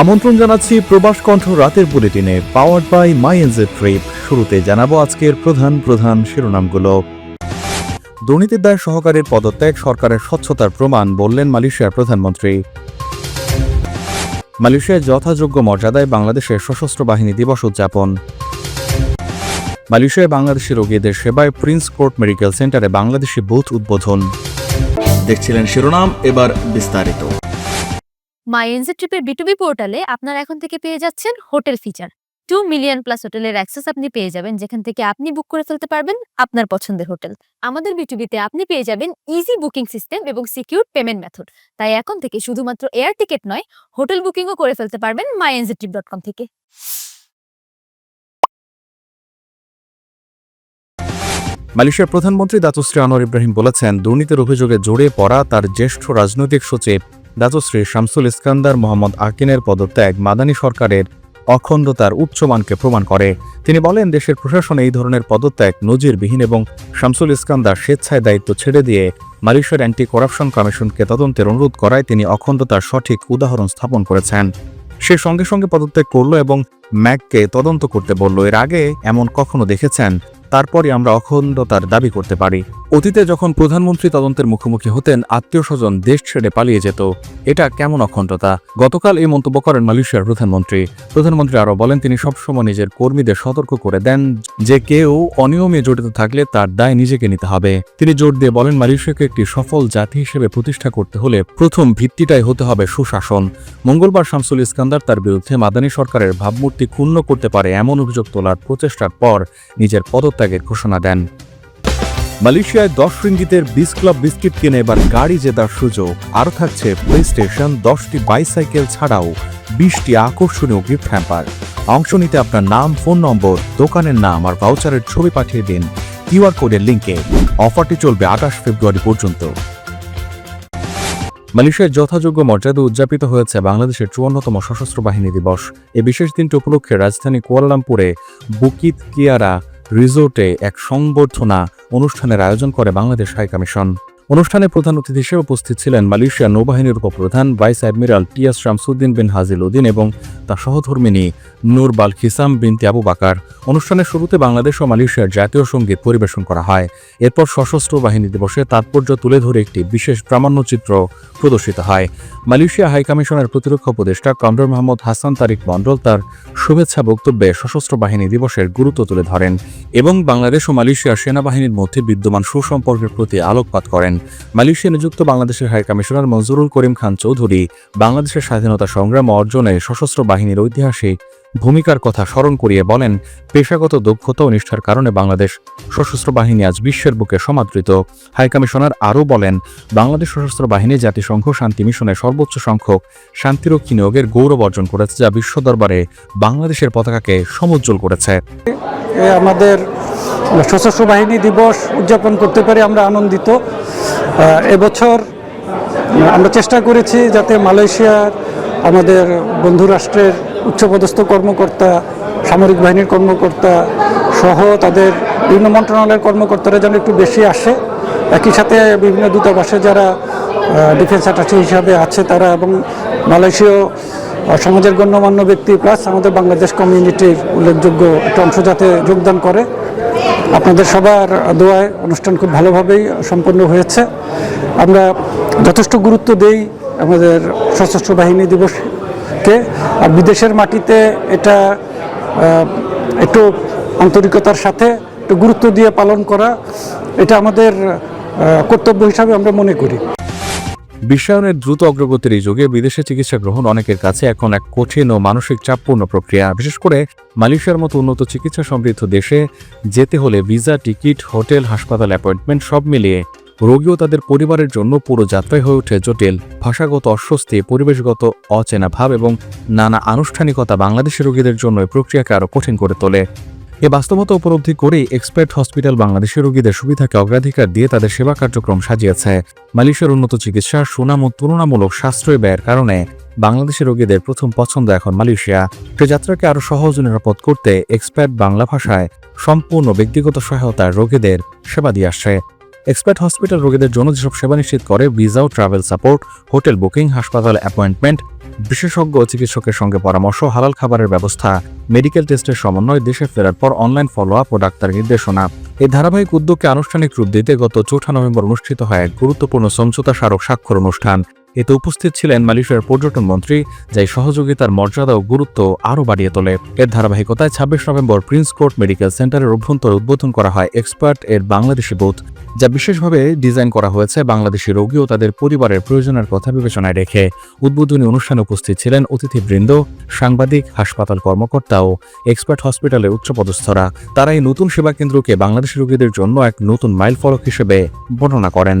আমন্ত্রণ জানাচ্ছি প্রবাস কণ্ঠ রাতের বুলেটিনে powered by my NJ trip শুরুতে জানাব আজকের প্রধান প্রধান শিরোনামগুলো। দুর্নীতির দায় সহকারীর পদত্যাগ, সরকারের স্বচ্ছতার প্রমাণ, বললেন মালয়েশিয়ার প্রধানমন্ত্রী। মালয়েশিয়ায় যথাযোগ্য মর্যাদায় বাংলাদেশের সশস্ত্র বাহিনী দিবস উদযাপন। মালয়েশিয়ায় বাংলাদেশি রোগীদের সেবায় প্রিন্স কোর্ট মেডিকেল সেন্টারে বাংলাদেশি বুথ উদ্বোধন। দেখছিলেন শিরোনাম, এবার বিস্তারিত। মাই এনজে ট্রিপের বিটুবি পোর্টালে আপনারা এখন থেকে পেয়ে যাচ্ছেন hotel feature. Two million plus হোটেলের অ্যাক্সেস আপনি পেয়ে যাবেন, যেখান থেকে আপনি বুক করে ফেলতে পারবেন আপনার পছন্দের হোটেল। আমাদের বিটুবিতে আপনি পেয়ে যাবেন ইজি বুকিং সিস্টেম এবং সিকিউর পেমেন্ট মেথড তাই এখন থেকে শুধুমাত্র এয়ার টিকিট নয়, হোটেল বুকিংও করে ফেলতে পারবেন my NJ trip dot com থেকে। মালয়েশিয়ার প্রধানমন্ত্রী দাতুশ্রী আনোয়ার ইব্রাহিম বলেছেন, দুর্নীতির অভিযোগে জড়িয়ে পড়া তার জ্যেষ্ঠ রাজনৈতিক সচিব দাতুশ্রী শামসুল ইস্কান্দার মোহাম্মদ আকিনের পদত্যাগ মাদানী সরকারের অখণ্ডতার উচ্চমানকে প্রমাণ করে। তিনি বলেন, দেশের প্রশাসনে এই ধরনের পদত্যাগ নজিরবিহীন এবং শামসুল ইস্কান্দার স্বেচ্ছায় দায়িত্ব ছেড়ে দিয়ে মালয়েশিয়ার অ্যান্টি করাপশন কমিশনকে তদন্তের অনুরোধ করায় তিনি অখণ্ডতার সঠিক উদাহরণ স্থাপন করেছেন। সে সঙ্গে সঙ্গে পদত্যাগ করল এবং ম্যাককে তদন্ত করতে বলল, এর আগে এমন কখনো দেখেছেন? তারপরই আমরা অখণ্ডতার দাবি করতে পারি। অতীতে যখন প্রধানমন্ত্রী তদন্তের মুখোমুখি হতেন, আত্মীয় স্বজন দেশ ছেড়ে পালিয়ে যেত। এটা কেমন অখণ্ডতা? গতকাল এই মন্তব্য করেন মালয়েশিয়ার প্রধানমন্ত্রী। প্রধানমন্ত্রী আরও বলেন, তিনি সবসময় নিজের কর্মীদের সতর্ক করে দেন যে কেউ অনিয়মে জড়িত থাকলে তার দায় নিজেকে নিতে হবে। তিনি জোর দিয়ে বলেন, মালয়েশিয়াকে একটি সফল জাতি হিসেবে প্রতিষ্ঠা করতে হলে প্রথম ভিত্তিটাই হতে হবে সুশাসন। মঙ্গলবার শামসুল ইস্কান্দার তার বিরুদ্ধে মাদানী সরকারের ভাবমূর্তি ক্ষুণ্ণ করতে পারে এমন অভিযোগ তোলার প্রচেষ্টার পর নিজের পদত্যাগের ঘোষণা দেন। মালয়েশিয়ায় দশ রিঙ্গিতের বিস ক্লাব বিস্কিট কিনে এবার গাড়ি জেতার সুযোগ। আরও থাকছে প্লে স্টেশন দশটি বাইসাইকেল ছাড়াও বিশটি আকর্ষণীয় গিফট হ্যাম্পার অংশ নিতে আপনার নাম ফোন নম্বর দোকানের নাম আর ভাউচারের ছবি পাঠিয়ে দিন কিউআর কোডের লিঙ্কে অফারটি চলবে আঠাশ ফেব্রুয়ারি পর্যন্ত। মালয়েশিয়ার যথাযোগ্য মর্যাদা উদযাপিত হয়েছে বাংলাদেশের চুয়ান্নতম সশস্ত্র বাহিনী দিবস। এ বিশেষ দিনটি উপলক্ষে রাজধানী কুয়ালালামপুরে বুকিত কিয়ারা রিসোর্টে এক সংবর্ধনা অনুষ্ঠানের আয়োজন করে বাংলাদেশ হাই কমিশন। অনুষ্ঠানে প্রধান অতিথি হিসেবে উপস্থিত ছিলেন মালয়েশিয়া নৌবাহিনীর উপপ্রধান vice admiral Tias Shamsuddin bin Hajil Uddin এবং তার সহধর্মিনী নূর বাল খিসাম বিনতে আবু বাকার। অনুষ্ঠানের শুরুতে বাংলাদেশ ও মালয়েশিয়ার জাতীয় সংগীত পরিবেশন করা হয়। এরপর সশস্ত্র বাহিনী দিবসে তাৎপর্য তুলে ধরে একটি বিশেষ প্রামাণ্যচিত্র প্রদর্শিত হয়। মালয়েশিয়া হাই কমিশনের প্রতিরক্ষা উপদেষ্টা কমডর মোহাম্মদ হাসান তারিক মণ্ডল তার শুভেচ্ছা বক্তব্যে সশস্ত্র বাহিনী দিবসের গুরুত্ব তুলে ধরেন এবং বাংলাদেশ ও মালয়েশিয়ার সেনাবাহিনীর মধ্যে বিদ্যমান সুসম্পর্কের প্রতি আলোকপাত করেন। মালয়েশিয়া নিযুক্ত বাংলাদেশের হাই কমিশনার মঞ্জুরুল করিম খান চৌধুরী বাংলাদেশের স্বাধীনতা সংগ্রাম অর্জনে সশস্ত্র বাহিনীর ঐতিহাসিক ভূমিকার কথা স্মরণ করিয়ে বলেন, পেশাগত দক্ষতা ও নিষ্ঠার কারণে বাংলাদেশ সশস্ত্র বাহিনী আজ বিশ্বের বুকে সমাদৃত। হাই কমিশনার আরও বলেন, বাংলাদেশ সশস্ত্র বাহিনী জাতিসংঘ শান্তি মিশনে সর্বোচ্চ সংখ্যক শান্তিরক্ষী নিয়োগের গৌরব অর্জন করেছে, যা বিশ্ব দরবারে বাংলাদেশের পতাকাকে সমুজ্জ্বল করেছে। আমাদের সশস্ত্র বাহিনী দিবস উদযাপন করতে পারি আমরা আনন্দিত। এবছর আমরা চেষ্টা করেছি যাতে মালয়েশিয়ার আমাদের বন্ধু রাষ্ট্রের উচ্চপদস্থ কর্মকর্তা, সামরিক বাহিনীর কর্মকর্তা সহ তাদের বিভিন্ন মন্ত্রণালয়ের কর্মকর্তারা যেন একটু বেশি আসে। একই সাথে বিভিন্ন দূতাবাসে যারা ডিফেন্স অ্যাটাচি হিসাবে আছে তারা এবং মালয়েশীয় সমাজের গণ্যমান্য ব্যক্তি প্লাস আমাদের বাংলাদেশ কমিউনিটির উল্লেখযোগ্য একটা অংশ যাতে যোগদান করে। আপনাদের সবার দোয়ায় অনুষ্ঠান খুব ভালোভাবেই সম্পন্ন হয়েছে। আমরা যথেষ্ট গুরুত্ব দেই আমাদের সশস্ত্র বাহিনী দিবসকে আর বিদেশের মাটিতে এটা একটু আন্তরিকতার সাথে একটু গুরুত্ব দিয়ে পালন করা, এটা আমাদের কর্তব্য হিসাবে আমরা মনে করি। বিশ্বায়নের দ্রুত অগ্রগতির এই যুগে বিদেশে চিকিৎসা গ্রহণ অনেকের কাছে এখন এক কঠিন ও মানসিক চাপপূর্ণ প্রক্রিয়া। বিশেষ করে মালয়েশিয়ার মতো উন্নত চিকিৎসা সমৃদ্ধ দেশে যেতে হলে ভিসা, টিকিট, হোটেল, হাসপাতাল, অ্যাপয়েন্টমেন্ট সব মিলিয়ে রোগী ও তাদের পরিবারের জন্য পুরো যাত্রায় হয়ে ওঠে জটিল, ভাষাগত অস্বস্তি, পরিবেশগত অচেনা ভাব এবং নানা আনুষ্ঠানিকতা বাংলাদেশের রোগীদের জন্য প্রক্রিয়াকে আরও কঠিন করে তোলে। এ বাস্তবতা উপলব্ধি করেই এক্সপার্ট হসপিটাল বাংলাদেশের রোগীদের সুবিধাকে অগ্রাধিকার দিয়ে তাদের সেবা কার্যক্রম সাজিয়েছে। মালয়েশিয়ার উন্নত চিকিৎসা, সুনাম ও তুলনামূলক সাশ্রয় ব্যয়ের কারণে বাংলাদেশের রোগীদের প্রথম পছন্দ এখন মালয়েশিয়া। সে যাত্রাকে আরও সহজ নিরাপদ করতে এক্সপার্ট বাংলা ভাষায় সম্পূর্ণ ব্যক্তিগত সহায়তায় রোগীদের সেবা দিয়ে আসছে। এক্সপার্ট হসপিটাল রোগীদের জন্য যেসব সেবা নিশ্চিত করে ভিসা ও ট্রাভেল সাপোর্ট হোটেল বুকিং হাসপাতাল অ্যাপয়েন্টমেন্ট বিশেষজ্ঞ চিকিৎসকের সঙ্গে পরামর্শ, হালাল খাবারের ব্যবস্থা মেডিকেল টেস্টের সমন্বয়, দেশে ফেরার পর অনলাইন ফলো আপ ও ডাক্তার নির্দেশনা। এই ধারাবাহিক উদ্যোগকে আনুষ্ঠানিক রূপ দিতে গত চৌঠা নভেম্বর অনুষ্ঠিত হয় এক গুরুত্বপূর্ণ সমঝোতা স্মারক স্বাক্ষর অনুষ্ঠান। এতে উপস্থিত ছিলেন মালয়েশিয়ার পর্যটন মন্ত্রী, যাই সহযোগিতার মর্যাদা ও গুরুত্ব আরও বাড়িয়ে তোলে। এর ধারাবাহিকতায় ছাব্বিশ নভেম্বর প্রিন্স কোর্ট মেডিকেল সেন্টারের অভ্যন্তরে উদ্বোধন করা হয় এক্সপার্ট এর বাংলাদেশি বুথ যা বিশেষভাবে ডিজাইন করা হয়েছে বাংলাদেশি রোগী ও তাদের পরিবারের প্রয়োজনের কথা বিবেচনায় রেখে। উদ্বোধনী অনুষ্ঠানে উপস্থিত ছিলেন অতিথিবৃন্দ, সাংবাদিক, হাসপাতাল কর্মকর্তা ও এক্সপার্ট হসপিটালের উচ্চপদস্থরা। তারা এই নতুন সেবা কেন্দ্রকে বাংলাদেশি রোগীদের জন্য এক নতুন মাইল ফলক হিসেবে বর্ণনা করেন।